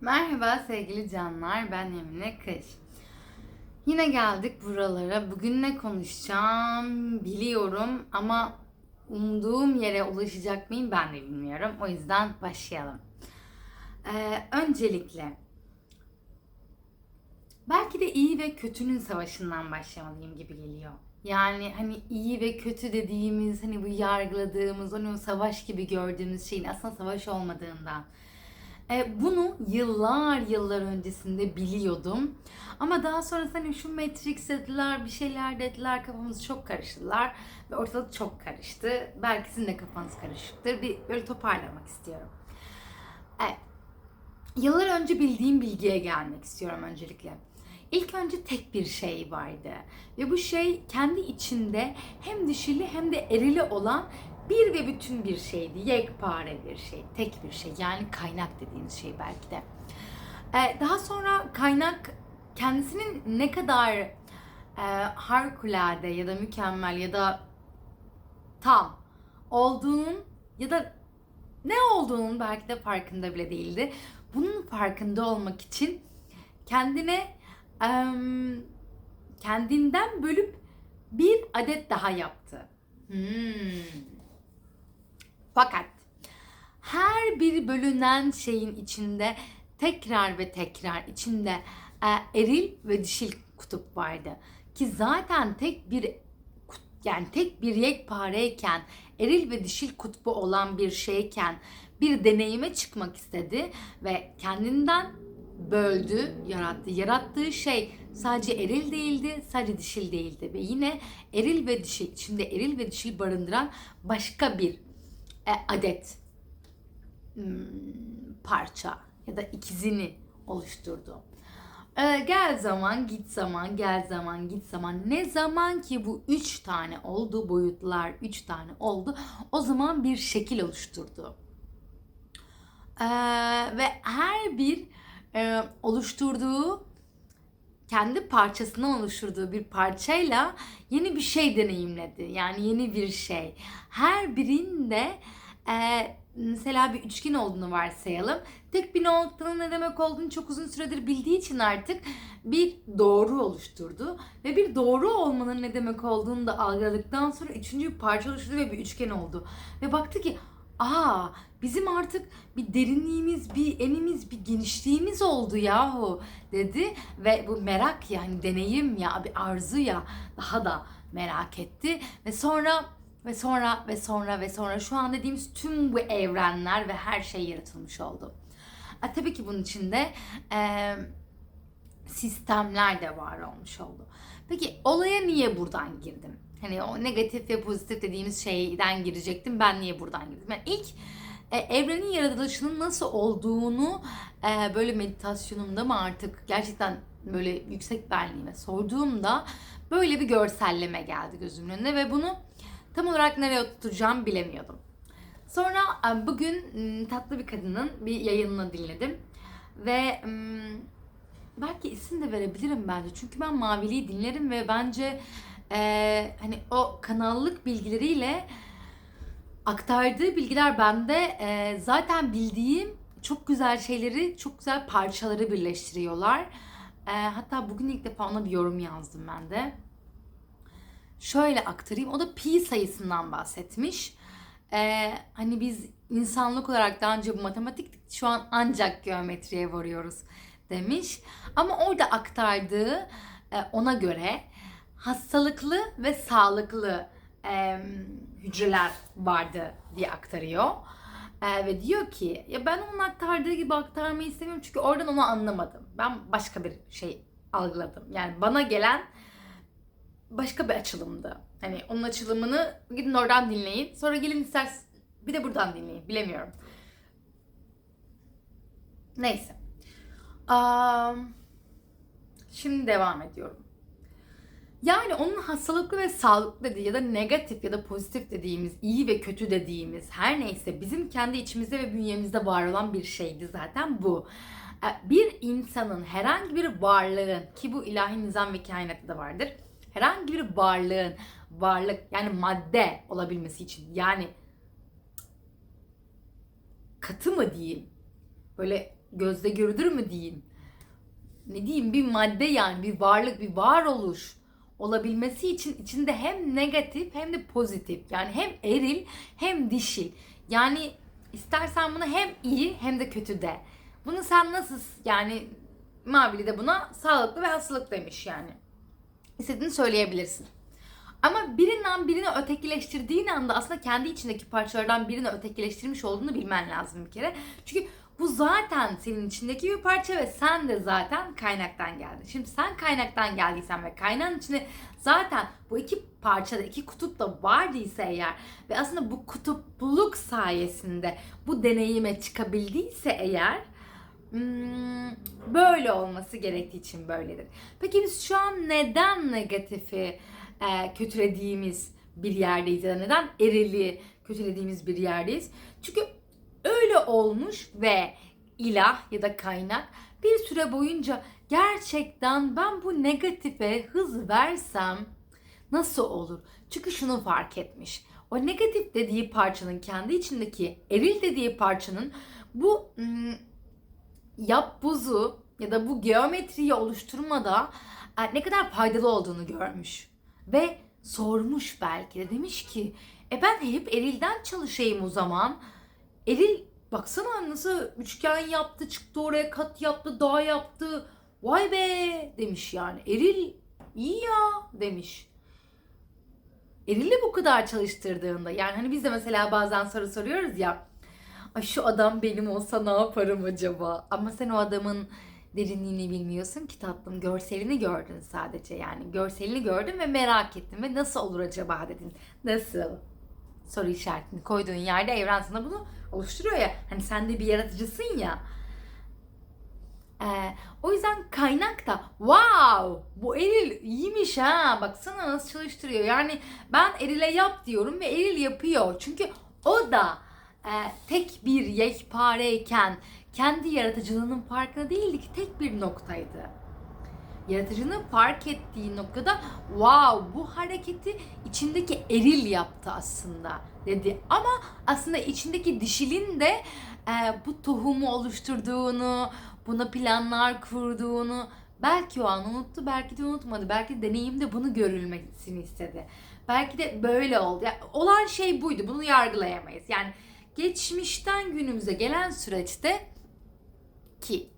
Merhaba sevgili canlar, ben Emine Kış. Yine geldik buralara. Bugün ne konuşacağım biliyorum ama umduğum yere ulaşacak mıyım ben de bilmiyorum. O yüzden başlayalım. Ee, öncelikle belki de iyi ve kötünün savaşından başlamalıyım gibi geliyor. Yani hani iyi ve kötü dediğimiz, hani bu yargıladığımız, onu savaş gibi gördüğümüz şeyin aslında savaş olmadığından. E, bunu yıllar yıllar öncesinde biliyordum. Ama daha sonra hani şu Matrix dediler, bir şeyler dediler, kafamızı çok karıştırdılar. Ve ortalık çok karıştı. Belki sizin de kafanız karışıktır. Bir böyle toparlamak istiyorum. Evet. Yıllar önce bildiğim bilgiye gelmek istiyorum öncelikle. İlk önce tek bir şey vardı. Ve bu şey kendi içinde hem dişili hem de erili olan bir ve bütün bir şeydi. Yekpare bir şey, tek bir şey. Yani kaynak dediğiniz şey belki de. Ee, daha sonra kaynak kendisinin ne kadar e, harikulade ya da mükemmel ya da tam olduğunun ya da ne olduğunun belki de farkında bile değildi. Bunun farkında olmak için kendine em, kendinden bölüp bir adet daha yaptı. Hmm. Fakat her bir bölünen şeyin içinde tekrar ve tekrar içinde e, eril ve dişil kutup vardı. Ki zaten tek bir yani tek bir yekpareyken eril ve dişil kutbu olan bir şeyken bir deneyime çıkmak istedi ve kendinden böldü, yarattı. Yarattığı şey sadece eril değildi, sadece dişil değildi ve yine eril ve dişil, içinde eril ve dişil barındıran başka bir e, adet hmm, parça ya da ikizini oluşturdu. E, gel zaman, git zaman, gel zaman, git zaman. Ne zaman ki bu üç tane oldu, boyutlar üç tane oldu, o zaman bir şekil oluşturdu. E, ve her bir e, oluşturduğu kendi parçasından oluşturduğu bir parçayla yeni bir şey deneyimledi. Yani yeni bir şey. Her birinde e, mesela bir üçgen olduğunu varsayalım. Tek bir noktanın ne demek olduğunu çok uzun süredir bildiği için artık bir doğru oluşturdu. Ve bir doğru olmanın ne demek olduğunu da algıladıktan sonra üçüncü bir parça oluşturdu ve bir üçgen oldu. Ve baktı ki aa bizim artık bir derinliğimiz, bir enimiz, bir genişliğimiz oldu yahu dedi ve bu merak yani deneyim ya bir arzu ya daha da merak etti ve sonra ve sonra ve sonra ve sonra şu an dediğimiz tüm bu evrenler ve her şey yaratılmış oldu. E, tabii ki bunun içinde e, sistemler de var olmuş oldu. Peki olaya niye buradan girdim? Hani o negatif ve pozitif dediğimiz şeyden girecektim. Ben niye buradan girdim? Ben ilk e, evrenin yaratılışının nasıl olduğunu e, böyle meditasyonumda mı artık gerçekten böyle yüksek benliğime sorduğumda böyle bir görselleme geldi gözümün önüne ve bunu tam olarak nereye oturtacağım bilemiyordum. Sonra e, bugün tatlı bir kadının bir yayınını dinledim ve belki isim de verebilirim bence çünkü ben Mavili'yi dinlerim ve bence e, hani o kanallık bilgileriyle aktardığı bilgiler bende e, zaten bildiğim çok güzel şeyleri, çok güzel parçaları birleştiriyorlar. E, hatta bugün ilk defa ona bir yorum yazdım ben de. Şöyle aktarayım. O da pi sayısından bahsetmiş. E, hani biz insanlık olarak daha önce bu matematik şu an ancak geometriye varıyoruz demiş. Ama orada aktardığı e, ona göre hastalıklı ve sağlıklı e, hücreler vardı diye aktarıyor. E, ve diyor ki ya ben onun aktardığı gibi aktarmayı istemiyorum çünkü oradan onu anlamadım. Ben başka bir şey algıladım. Yani bana gelen başka bir açılımdı. Hani onun açılımını gidin oradan dinleyin. Sonra gelin isterseniz bir de buradan dinleyin. Bilemiyorum. Neyse. Um, şimdi devam ediyorum. Yani onun hastalıklı ve sağlıklı dediği ya da negatif ya da pozitif dediğimiz, iyi ve kötü dediğimiz her neyse bizim kendi içimizde ve bünyemizde var olan bir şeydi zaten bu. Ee, Bir insanın herhangi bir varlığın ki bu ilahi nizam ve kainatta da vardır. Herhangi bir varlığın varlık yani madde olabilmesi için yani katı mı diyeyim böyle gözle görülür mü diyeyim? Ne diyeyim bir madde yani bir varlık bir varoluş olabilmesi için içinde hem negatif hem de pozitif yani hem eril hem dişil. Yani istersen bunu hem iyi hem de kötü de. Bunu sen nasıl yani Mavili de buna sağlıklı ve hastalık demiş yani. İstediğini söyleyebilirsin. Ama birinden birini ötekileştirdiğin anda aslında kendi içindeki parçalardan birini ötekileştirmiş olduğunu bilmen lazım bir kere. Çünkü bu zaten senin içindeki bir parça ve sen de zaten kaynaktan geldin. Şimdi sen kaynaktan geldiysen ve kaynağın içinde zaten bu iki parçada, iki kutup da vardıysa eğer ve aslında bu kutupluluk sayesinde bu deneyime çıkabildiyse eğer hmm, böyle olması gerektiği için böyledir. Peki biz şu an neden negatifi e, kötülediğimiz bir yerdeyiz ya da neden erili kötülediğimiz bir yerdeyiz? Çünkü öyle olmuş ve ilah ya da kaynak bir süre boyunca gerçekten ben bu negatife hız versem nasıl olur? Çünkü şunu fark etmiş. O negatif dediği parçanın kendi içindeki eril dediği parçanın bu yap buzu ya da bu geometriyi oluşturmada e, ne kadar faydalı olduğunu görmüş. Ve sormuş belki de demiş ki e ben hep erilden çalışayım o zaman. Eril baksana nasıl üçgen yaptı çıktı oraya kat yaptı dağ yaptı. Vay be demiş yani. Eril iyi ya demiş. Eril'i bu kadar çalıştırdığında yani hani biz de mesela bazen soru soruyoruz ya. Ay şu adam benim olsa ne yaparım acaba? Ama sen o adamın derinliğini bilmiyorsun ki tatlım. Görselini gördün sadece yani. Görselini gördün ve merak ettin ve nasıl olur acaba dedin. Nasıl? Soru işaretini koyduğun yerde evren sana bunu oluşturuyor ya. Hani sen de bir yaratıcısın ya. Ee, o yüzden kaynak da wow bu Eril iyiymiş ha baksana nasıl çalıştırıyor. Yani ben Eril'e yap diyorum ve Eril yapıyor. Çünkü o da e, tek bir yekpareyken kendi yaratıcılığının farkında değildi ki tek bir noktaydı. Yaratıcının fark ettiği noktada wow bu hareketi içindeki eril yaptı aslında dedi. Ama aslında içindeki dişilin de e, bu tohumu oluşturduğunu, buna planlar kurduğunu belki o an unuttu, belki de unutmadı. Belki de deneyimde bunu görülmesini istedi. Belki de böyle oldu. Yani olan şey buydu. Bunu yargılayamayız. Yani geçmişten günümüze gelen süreçte ki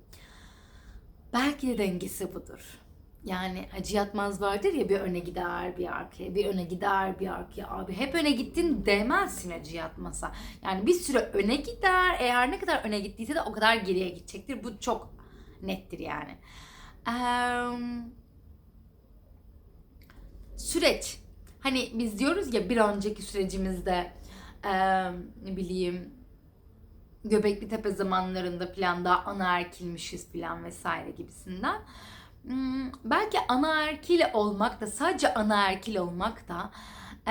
belki de dengesi budur. Yani Hacı Yatmaz vardır ya bir öne gider bir arkaya, bir öne gider bir arkaya. Abi hep öne gittin demezsin Hacı Yatmaz'a. Yani bir süre öne gider. Eğer ne kadar öne gittiyse de o kadar geriye gidecektir. Bu çok nettir yani. Ee, süreç. Hani biz diyoruz ya bir önceki sürecimizde e, ne bileyim Göbekli Tepe zamanlarında falan daha anaerkilmişiz falan vesaire gibisinden. Hmm, belki anaerkil olmak da sadece anaerkil olmak da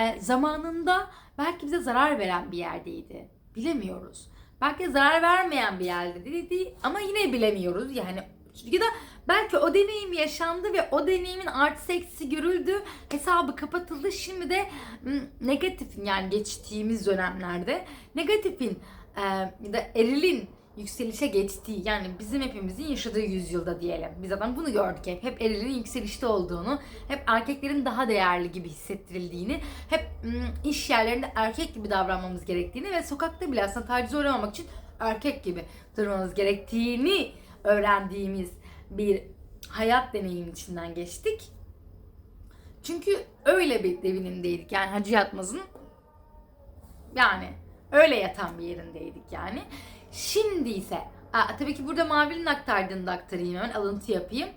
e, zamanında belki bize zarar veren bir yerdeydi. Bilemiyoruz. Belki zarar vermeyen bir yerdeydi ama yine bilemiyoruz. Yani ya da belki o deneyim yaşandı ve o deneyimin artı eksi görüldü. Hesabı kapatıldı. Şimdi de hmm, negatifin yani geçtiğimiz dönemlerde negatifin e, ya da erilin yükselişe geçtiği yani bizim hepimizin yaşadığı yüzyılda diyelim. Biz zaten bunu gördük hep. Hep erilin yükselişte olduğunu, hep erkeklerin daha değerli gibi hissettirildiğini, hep iş yerlerinde erkek gibi davranmamız gerektiğini ve sokakta bile aslında tacize uğramamak için erkek gibi durmamız gerektiğini öğrendiğimiz bir hayat deneyim içinden geçtik. Çünkü öyle bir devinimdeydik. Yani Hacı Yatmaz'ın yani öyle yatan bir yerindeydik yani. Şimdi ise aa, tabii ki burada Mavi'nin aktardığını da aktarayım hemen alıntı yapayım.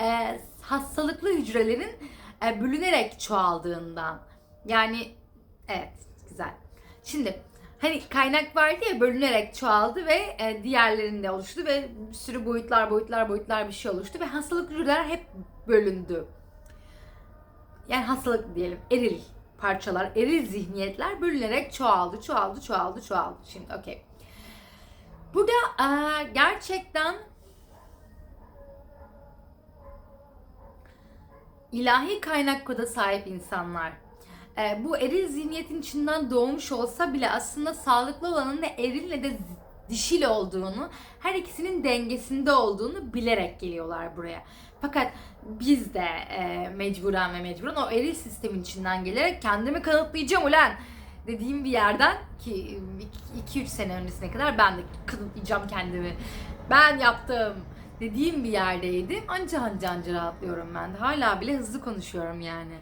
Ee, hastalıklı hücrelerin e, bölünerek çoğaldığından. Yani evet güzel. Şimdi hani kaynak vardı ya bölünerek çoğaldı ve e, diğerlerinde oluştu ve bir sürü boyutlar boyutlar boyutlar bir şey oluştu ve hastalıklı hücreler hep bölündü. Yani hastalık diyelim eril parçalar, eril zihniyetler bölünerek çoğaldı, çoğaldı, çoğaldı, çoğaldı. Şimdi okey. Burada e, gerçekten ilahi kaynak koda sahip insanlar. E, bu eril zihniyetin içinden doğmuş olsa bile aslında sağlıklı olanın ne eril ne de dişil olduğunu, her ikisinin dengesinde olduğunu bilerek geliyorlar buraya. Fakat biz de e, mecburen ve mecburen o eril sistemin içinden gelerek kendimi kanıtlayacağım ulan dediğim bir yerden ki 2-3 sene öncesine kadar ben de kanıtlayacağım kendimi. Ben yaptım dediğim bir yerdeydim. Anca anca anca rahatlıyorum ben de. Hala bile hızlı konuşuyorum yani.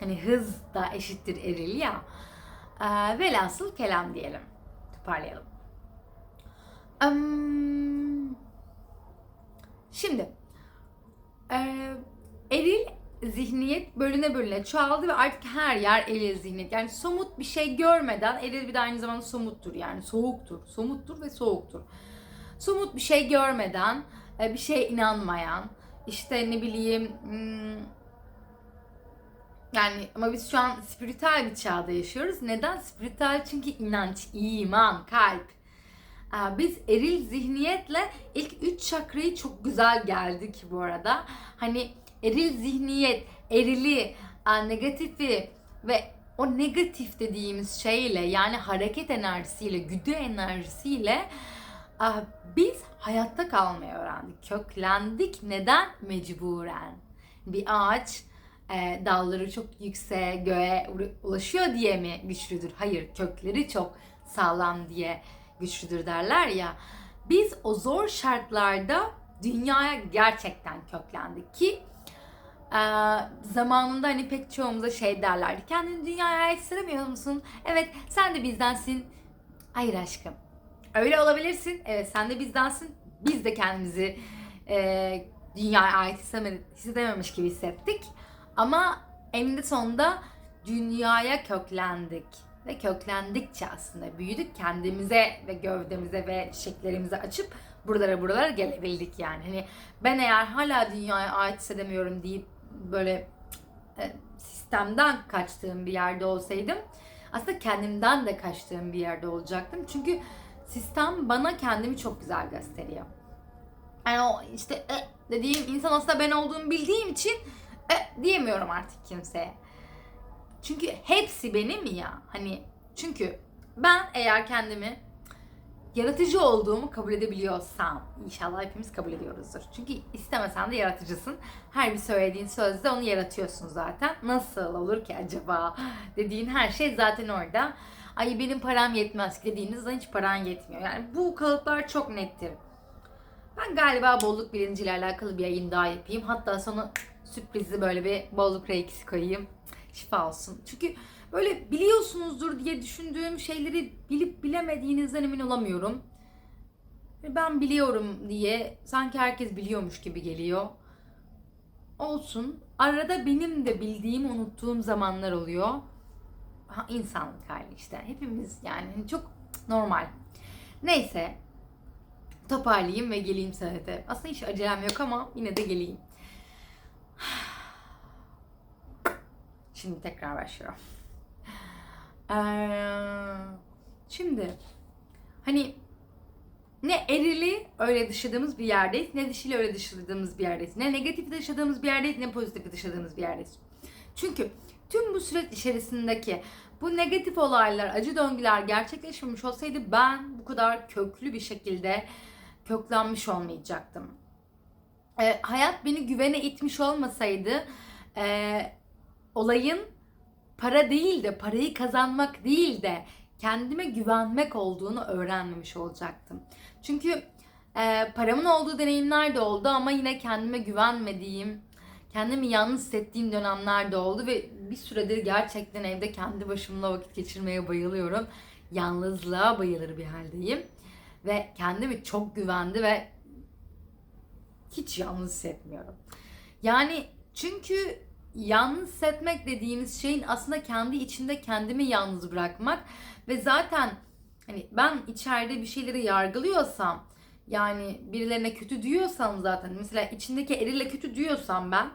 Hani hız da eşittir eril ya. Ee, velhasıl kelam diyelim. Toparlayalım. Şimdi e, eril zihniyet bölüne bölüne çoğaldı ve artık her yer eril zihniyet. Yani somut bir şey görmeden eril bir de aynı zamanda somuttur yani soğuktur. Somuttur ve soğuktur. Somut bir şey görmeden e, bir şeye inanmayan işte ne bileyim hmm, yani ama biz şu an spiritüel bir çağda yaşıyoruz. Neden? Spiritüel çünkü inanç, iman, kalp. Biz eril zihniyetle ilk üç çakrayı çok güzel geldik bu arada. Hani eril zihniyet, erili, negatifi ve o negatif dediğimiz şeyle yani hareket enerjisiyle, güdü enerjisiyle biz hayatta kalmayı öğrendik. Köklendik. Neden? Mecburen. Bir ağaç e, dalları çok yükseğe, göğe ulaşıyor diye mi güçlüdür? Hayır, kökleri çok sağlam diye güçlüdür derler ya. Biz o zor şartlarda dünyaya gerçekten köklendik ki e, zamanında hani pek çoğumuza şey derlerdi. Kendini dünyaya ait hissedemiyor musun? Evet sen de bizdensin. Hayır aşkım. Öyle olabilirsin. Evet sen de bizdensin. Biz de kendimizi e, dünyaya ait hissedememiş gibi hissettik. Ama eninde sonunda dünyaya köklendik. Ve köklendikçe aslında büyüdük. Kendimize ve gövdemize ve çiçeklerimize açıp buralara buralara gelebildik yani. Hani ben eğer hala dünyaya ait hissedemiyorum deyip böyle e, sistemden kaçtığım bir yerde olsaydım aslında kendimden de kaçtığım bir yerde olacaktım. Çünkü sistem bana kendimi çok güzel gösteriyor. Yani o işte e, dediğim insan aslında ben olduğumu bildiğim için e, diyemiyorum artık kimseye. Çünkü hepsi benim ya. Hani çünkü ben eğer kendimi yaratıcı olduğumu kabul edebiliyorsam inşallah hepimiz kabul ediyoruzdur. Çünkü istemesen de yaratıcısın. Her bir söylediğin sözde onu yaratıyorsun zaten. Nasıl olur ki acaba dediğin her şey zaten orada. Ay benim param yetmez dediğiniz zaman hiç paran yetmiyor. Yani bu kalıplar çok nettir. Ben galiba bolluk bilinciyle alakalı bir yayın daha yapayım. Hatta sonra sürprizi böyle bir bolluk reikisi koyayım. Şifa olsun. Çünkü böyle biliyorsunuzdur diye düşündüğüm şeyleri bilip bilemediğinizden emin olamıyorum. Ben biliyorum diye sanki herkes biliyormuş gibi geliyor. Olsun. Arada benim de bildiğim, unuttuğum zamanlar oluyor. Ha, insanlık hali işte. Hepimiz yani çok normal. Neyse. Toparlayayım ve geleyim senete. Aslında hiç acelem yok ama yine de geleyim. Şimdi tekrar başlıyorum. Ee, şimdi hani ne erili öyle dışladığımız bir yerdeyiz, ne dişili öyle dışladığımız bir yerdeyiz. Ne negatif dışladığımız bir yerdeyiz, ne pozitif dışladığımız bir yerdeyiz. Çünkü tüm bu süreç içerisindeki bu negatif olaylar, acı döngüler gerçekleşmemiş olsaydı ben bu kadar köklü bir şekilde köklenmiş olmayacaktım. Ee, hayat beni güvene itmiş olmasaydı e, olayın para değil de parayı kazanmak değil de kendime güvenmek olduğunu öğrenmemiş olacaktım. Çünkü e, paramın olduğu deneyimler de oldu ama yine kendime güvenmediğim, kendimi yalnız hissettiğim dönemler de oldu ve bir süredir gerçekten evde kendi başımla vakit geçirmeye bayılıyorum. Yalnızlığa bayılır bir haldeyim ve kendimi çok güvendi ve hiç yalnız hissetmiyorum. Yani çünkü yalnız hissetmek dediğimiz şeyin aslında kendi içinde kendimi yalnız bırakmak ve zaten hani ben içeride bir şeyleri yargılıyorsam yani birilerine kötü diyorsam zaten mesela içindeki erille kötü diyorsam ben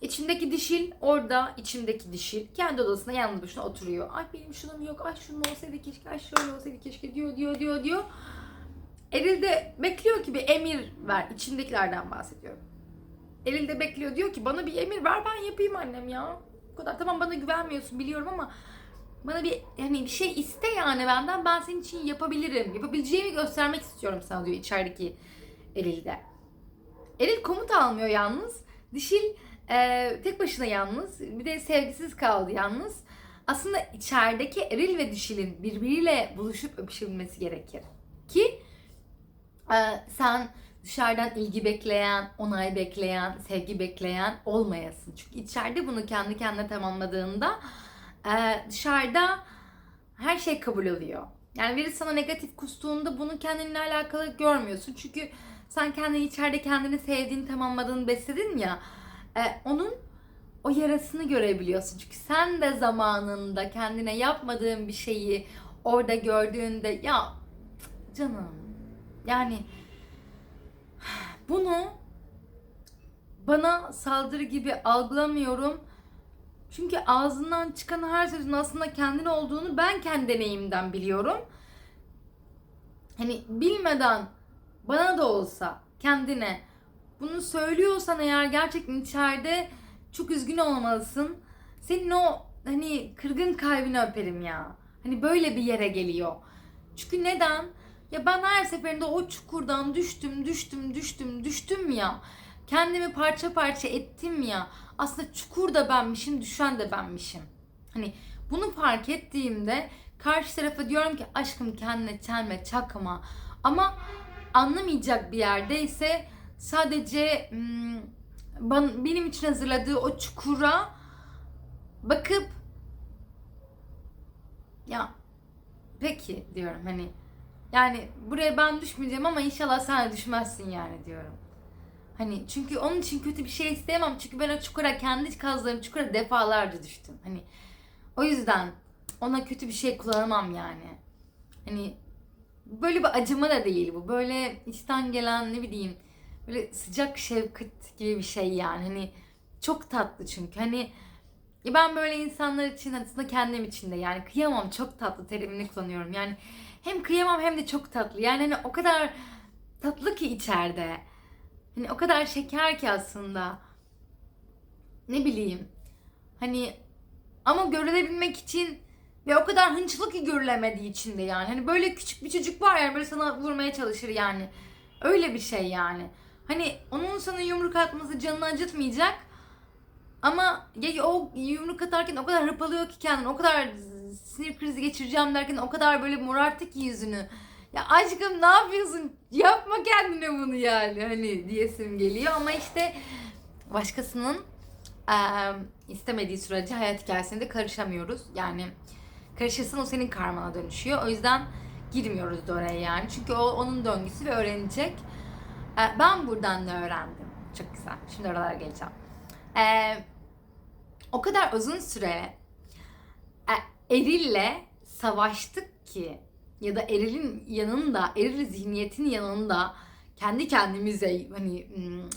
içimdeki dişil orada içimdeki dişil kendi odasında yalnız başına oturuyor. Ay benim şunum yok, ay şunun olsaydı keşke, ay şöyle olsaydı keşke diyor diyor diyor diyor. Eril de bekliyor ki bir emir ver. İçindekilerden bahsediyorum. Eril de bekliyor diyor ki bana bir emir ver ben yapayım annem ya. Bu kadar tamam bana güvenmiyorsun biliyorum ama Bana bir hani bir şey iste yani benden ben senin için yapabilirim. Yapabileceğimi göstermek istiyorum sana diyor içerideki erilde. Eril komut almıyor yalnız. Dişil e, tek başına yalnız. Bir de sevgisiz kaldı yalnız. Aslında içerideki eril ve dişilin birbiriyle buluşup öpüşebilmesi gerekir. Ki e, sen dışarıdan ilgi bekleyen, onay bekleyen, sevgi bekleyen olmayasın. Çünkü içeride bunu kendi kendine tamamladığında e, dışarıda her şey kabul oluyor. Yani biri sana negatif kustuğunda bunu kendinle alakalı görmüyorsun. Çünkü sen kendini içeride kendini sevdiğini, tamamladığını besledin ya. e, onun o yarasını görebiliyorsun. Çünkü sen de zamanında kendine yapmadığın bir şeyi orada gördüğünde ya canım yani bunu bana saldırı gibi algılamıyorum. Çünkü ağzından çıkan her sözün aslında kendin olduğunu ben kendi deneyimden biliyorum. Hani bilmeden bana da olsa kendine bunu söylüyorsan eğer gerçekten içeride çok üzgün olmalısın. Senin o hani kırgın kalbini öperim ya. Hani böyle bir yere geliyor. Çünkü neden? Ya ben her seferinde o çukurdan düştüm, düştüm, düştüm, düştüm ya. Kendimi parça parça ettim ya. Aslında çukur da benmişim, düşen de benmişim. Hani bunu fark ettiğimde karşı tarafa diyorum ki aşkım kendine çelme çakma. Ama anlamayacak bir yerdeyse sadece benim için hazırladığı o çukura bakıp ya peki diyorum hani yani buraya ben düşmeyeceğim ama inşallah sen de düşmezsin yani diyorum. Hani çünkü onun için kötü bir şey isteyemem. Çünkü ben o çukura kendi kazdığım çukura defalarca düştüm. Hani o yüzden ona kötü bir şey kullanamam yani. Hani böyle bir acıma da değil bu. Böyle içten gelen ne bileyim böyle sıcak şefkat gibi bir şey yani. Hani çok tatlı çünkü. Hani ben böyle insanlar için aslında kendim için de yani kıyamam çok tatlı terimini kullanıyorum. Yani hem kıyamam hem de çok tatlı. Yani hani o kadar tatlı ki içeride. Hani o kadar şeker ki aslında. Ne bileyim. Hani ama görülebilmek için ve o kadar hınçlı ki görülemediği için de yani. Hani böyle küçük bir çocuk var yani böyle sana vurmaya çalışır yani. Öyle bir şey yani. Hani onun sana yumruk atması canını acıtmayacak. Ama ya o yumruk atarken o kadar hırpalıyor ki kendini, o kadar sinir krizi geçireceğim derken o kadar böyle morarttı ki yüzünü. Ya aşkım ne yapıyorsun? Yapma kendine bunu yani hani diyesim geliyor ama işte başkasının eee, istemediği sürece hayat hikayesine de karışamıyoruz. Yani karışırsan o senin karmana dönüşüyor. O yüzden girmiyoruz da oraya yani. Çünkü o onun döngüsü ve öğrenecek. Eee, ben buradan ne öğrendim? Çok güzel. Şimdi oralara geleceğim. Eee, o kadar uzun süre e, Eril'le savaştık ki ya da Eril'in yanında, Eril zihniyetin yanında kendi kendimize hani hmm,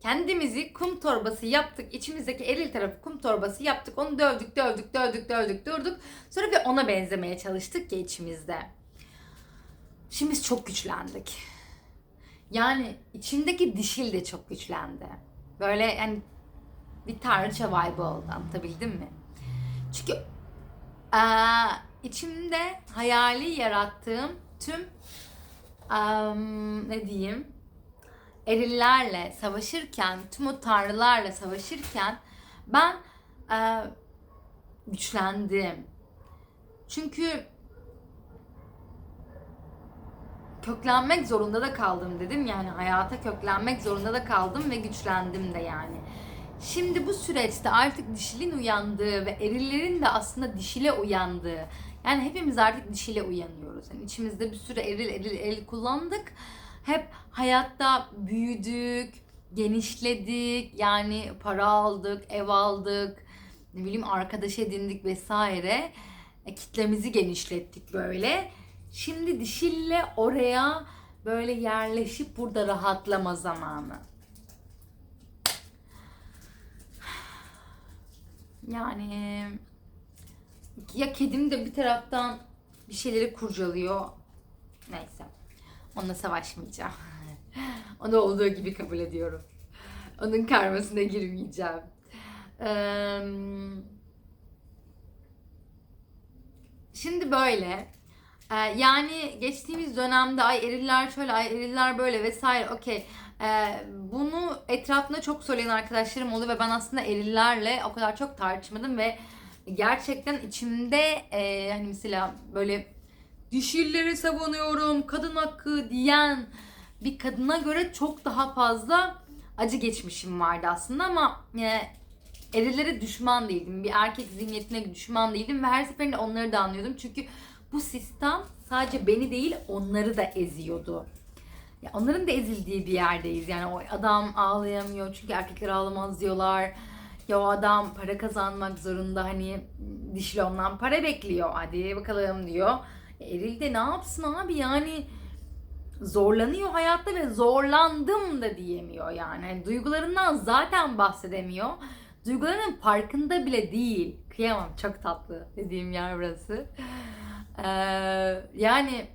kendimizi kum torbası yaptık. İçimizdeki Eril tarafı kum torbası yaptık. Onu dövdük, dövdük, dövdük, dövdük, durduk. Sonra bir ona benzemeye çalıştık ya içimizde. Şimdi biz çok güçlendik. Yani içimdeki dişil de çok güçlendi. Böyle yani bir tanrıça vibe oldu anlatabildim mi? Çünkü eee, içimde hayali yarattığım tüm em, ne diyeyim erillerle savaşırken, tüm o tanrılarla savaşırken ben eee, güçlendim. Çünkü köklenmek zorunda da kaldım dedim yani hayata köklenmek zorunda da kaldım ve güçlendim de yani. Şimdi bu süreçte artık dişilin uyandığı ve erillerin de aslında dişile uyandığı. Yani hepimiz artık dişile uyanıyoruz. Yani içimizde bir sürü eril eril eril kullandık. Hep hayatta büyüdük, genişledik. Yani para aldık, ev aldık, ne bileyim arkadaş edindik vesaire. E, kitlemizi genişlettik böyle. Şimdi dişille oraya böyle yerleşip burada rahatlama zamanı. Yani ya kedim de bir taraftan bir şeyleri kurcalıyor. Neyse. Onunla savaşmayacağım. Onu olduğu gibi kabul ediyorum. Onun karmasına girmeyeceğim. Şimdi böyle. Yani geçtiğimiz dönemde ay eriller şöyle ay eriller böyle vesaire okey. Ee, bunu etrafında çok söyleyen arkadaşlarım oldu ve ben aslında erillerle o kadar çok tartışmadım ve gerçekten içimde e, hani mesela böyle dişilleri savunuyorum, kadın hakkı diyen bir kadına göre çok daha fazla acı geçmişim vardı aslında ama e, erilere düşman değildim. Bir erkek zihniyetine düşman değildim ve her seferinde onları da anlıyordum. Çünkü bu sistem sadece beni değil onları da eziyordu. Ya onların da ezildiği bir yerdeyiz. Yani o adam ağlayamıyor çünkü erkekler ağlamaz diyorlar. Ya o adam para kazanmak zorunda hani dişli ondan para bekliyor. Hadi bakalım diyor. E, Eril de ne yapsın abi yani zorlanıyor hayatta ve zorlandım da diyemiyor yani. Hani duygularından zaten bahsedemiyor. Duygularının farkında bile değil. Kıyamam çok tatlı dediğim yer burası. Ee, yani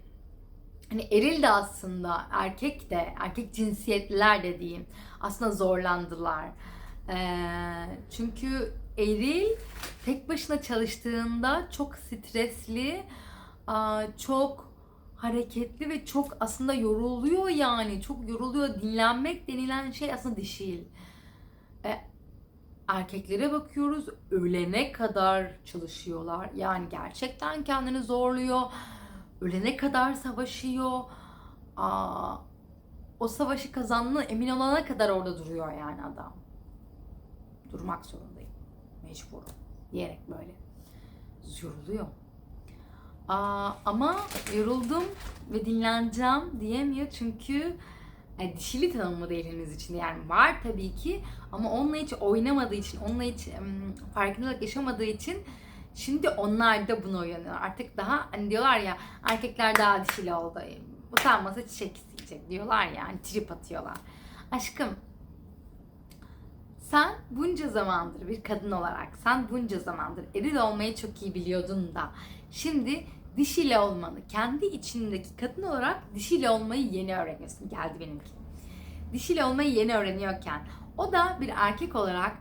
hani eril de aslında erkek de erkek cinsiyetliler de diyeyim aslında zorlandılar. Ee, çünkü eril tek başına çalıştığında çok stresli, çok hareketli ve çok aslında yoruluyor yani. Çok yoruluyor. Dinlenmek denilen şey aslında dişil. E, erkeklere bakıyoruz ölene kadar çalışıyorlar. Yani gerçekten kendini zorluyor. Ölene kadar savaşıyor. Aa, o savaşı kazandığına emin olana kadar orada duruyor yani adam. Durmak zorundayım. Mecburum. Diyerek böyle. Yoruluyor. Aa, ama yoruldum ve dinleneceğim diyemiyor çünkü e, dişili tanımı değil henüz için yani var tabii ki ama onunla hiç oynamadığı için onunla hiç em, farkındalık yaşamadığı için şimdi onlar da buna uyanıyor artık daha hani diyorlar ya erkekler daha dişili oldu utanmasa çiçek isteyecek diyorlar ya hani trip atıyorlar aşkım sen bunca zamandır bir kadın olarak sen bunca zamandır eril olmayı çok iyi biliyordun da şimdi dişiyle olmanı kendi içindeki kadın olarak dişiyle olmayı yeni öğreniyorsun. Geldi benimki. Dişiyle olmayı yeni öğreniyorken o da bir erkek olarak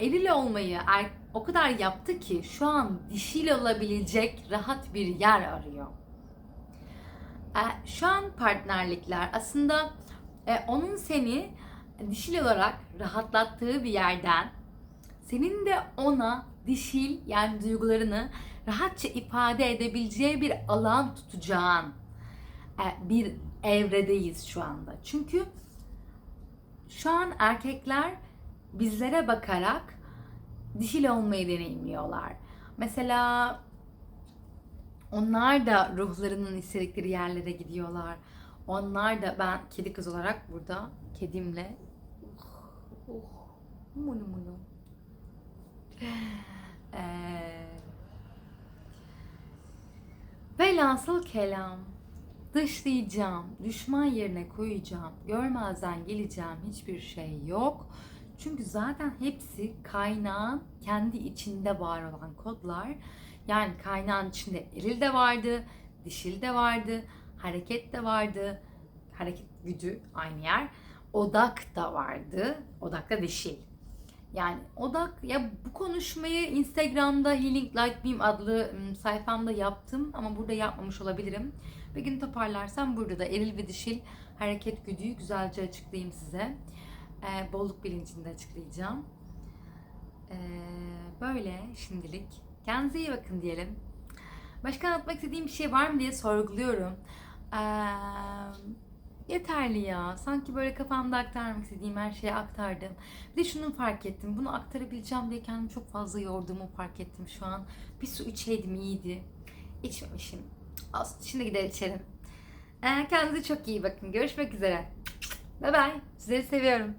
eril olmayı er- o kadar yaptı ki şu an dişiyle olabilecek rahat bir yer arıyor. E, Şu an partnerlikler aslında e, onun seni dişil olarak rahatlattığı bir yerden senin de ona dişil yani duygularını rahatça ifade edebileceği bir alan tutacağın e, bir evredeyiz şu anda. Çünkü şu an erkekler bizlere bakarak dişil olmayı deneyimliyorlar. Mesela onlar da ruhlarının istedikleri yerlere gidiyorlar. Onlar da ben kedi kız olarak burada kedimle oh, oh, munu munu. Ee, velhasıl kelam dışlayacağım, düşman yerine koyacağım, görmezden geleceğim hiçbir şey yok. Çünkü zaten hepsi kaynağın kendi içinde var olan kodlar. Yani kaynağın içinde eril de vardı, dişil de vardı, hareket de vardı. Hareket gücü aynı yer. Odak da vardı. Odak da dişil. Yani odak ya bu konuşmayı Instagram'da Healing Like Beam adlı sayfamda yaptım ama burada yapmamış olabilirim. Bir gün toparlarsam burada da eril ve dişil hareket güdüyü güzelce açıklayayım size. Ee, bolluk bilincini de açıklayacağım. Ee, böyle şimdilik. Kendinize iyi bakın diyelim. Başka anlatmak istediğim bir şey var mı diye sorguluyorum. Ee, yeterli ya. Sanki böyle kafamda aktarmak istediğim her şeyi aktardım. Bir de şunu fark ettim. Bunu aktarabileceğim diye kendimi çok fazla yorduğumu fark ettim şu an. Bir su içeydim iyiydi. İçmemişim. Olsun. Şimdi gidelim içelim. Ee, kendinize çok iyi bakın. Görüşmek üzere. Bye bye. Sizleri seviyorum.